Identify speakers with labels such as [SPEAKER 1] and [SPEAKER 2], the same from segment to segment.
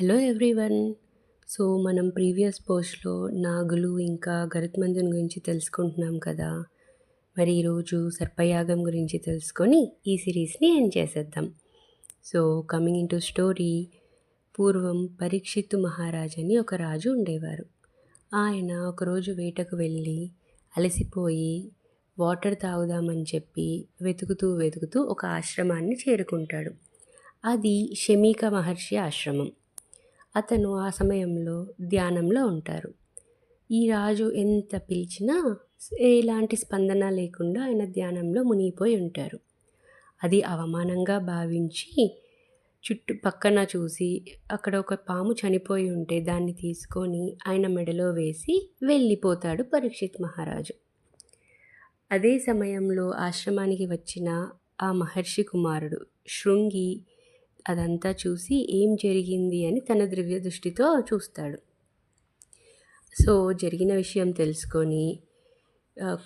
[SPEAKER 1] Hello everyone. So మనం previous పోస్ట్లో నాగులు ఇంకా గరుత్మంతుని గురించి తెలుసుకుంటున్నాం కదా. మరి ఈరోజు సర్పయాగం గురించి తెలుసుకొని ఈ సిరీస్ని ఎండ్ చేసేద్దాం. So coming in to story పూర్వం పరీక్షిత్తు మహారాజ్ అని ఒక రాజు ఉండేవారు. ఆయన ఒకరోజు వేటకు వెళ్ళి అలసిపోయి వాటర్ తాగుదామని చెప్పి వెతుకుతూ వెతుకుతూ ఒక ఆశ్రమాన్ని చేరుకుంటాడు. అది షమీక మహర్షి ఆశ్రమం. అతను ఆ సమయంలో ధ్యానంలో ఉంటారు. ఈ రాజు ఎంత పిలిచినా ఎలాంటి స్పందన లేకుండా ఆయన ధ్యానంలో మునిగిపోయి ఉంటారు. అది అవమానంగా భావించి చుట్టుపక్కన చూసి అక్కడ ఒక పాము చనిపోయి ఉంటే దాన్ని తీసుకొని ఆయన మెడలో వేసి వెళ్ళిపోతాడు పరీక్షిత్ మహారాజు. అదే సమయంలో ఆశ్రమానికి వచ్చిన ఆ మహర్షి కుమారుడు శృంగి అదంతా చూసి ఏం జరిగింది అని తన ద్రవ్య దృష్టితో చూస్తాడు. సో జరిగిన విషయం తెలుసుకొని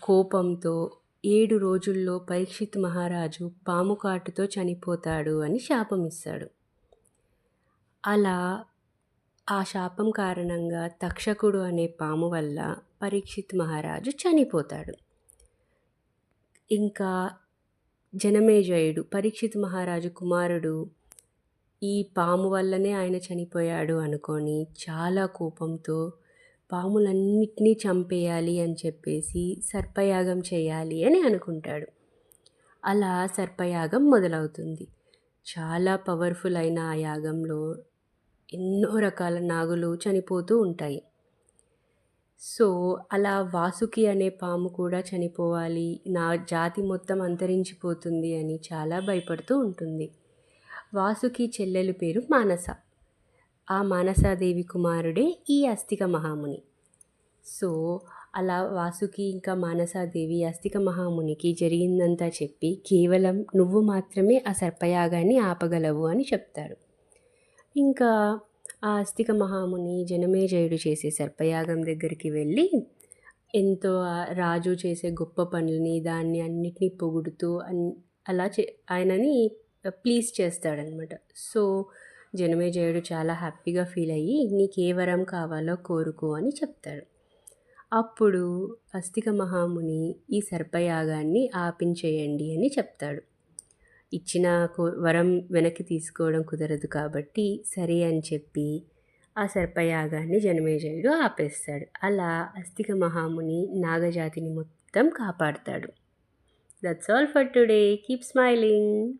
[SPEAKER 1] కోపంతో ఏడు రోజుల్లో పరీక్షిత్ మహారాజు పాము కాటుతో చనిపోతాడు అని శాపం ఇస్తాడు. అలా ఆ శాపం కారణంగా తక్షకుడు అనే పాము వల్ల పరీక్షిత్ మహారాజు చనిపోతాడు. ఇంకా జనమేజయుడు పరీక్షిత్ మహారాజు కుమారుడు ఈ పాము వల్లనే ఆయన చనిపోయాడు అనుకొని చాలా కోపంతో పాములన్నిటినీ చంపేయాలి అని చెప్పేసి సర్పయాగం చేయాలి అని అనుకుంటాడు. అలా సర్పయాగం మొదలవుతుంది. చాలా పవర్ఫుల్ అయిన ఆ యాగంలో ఎన్నో రకాల నాగులు చనిపోతూ ఉంటాయి. సో అలా వాసుకి అనే పాము కూడా చనిపోవాలి నా జాతి మొత్తం అంతరించిపోతుంది అని చాలా భయపడుతూ ఉంటుంది. వాసుకి చెల్లెలు పేరు మానస. ఆ మానసాదేవి కుమారుడే ఈ అస్థిక మహాముని. సో అలా వాసుకి ఇంకా మానసాదేవి అస్థిక మహామునికి జరిగిందంతా చెప్పి కేవలం నువ్వు మాత్రమే ఆ సర్పయాగాన్ని ఆపగలవు అని చెప్తాడు ఇంకా ఆ అస్థిక మహాముని జనమేజయుడు చేసే సర్పయాగం దగ్గరికి వెళ్ళి ఎంతో రాజు చేసే గొప్ప పనులని దాన్ని అన్నిటినీ పొగుడుతూ అన్ అలా చే ఆయనని ప్లీజ్ చేస్తాడనమాట. సో జనమేజయుడు చాలా హ్యాపీగా ఫీల్ అయ్యి నీకు ఏ వరం కావాలో కోరుకో అని చెప్తాడు. అప్పుడు అస్థిక మహాముని ఈ సర్పయాగాన్ని ఆపించేయండి అని చెప్తాడు. ఇచ్చిన వరం వెనక్కి తీసుకోవడం కుదరదు కాబట్టి సరే అని చెప్పి ఆ సర్పయాగాన్ని జనమేజయుడు ఆపేస్తాడు. అలా అస్థిక మహాముని నాగజాతిని మొత్తం కాపాడతాడు. That's all for today keep smiling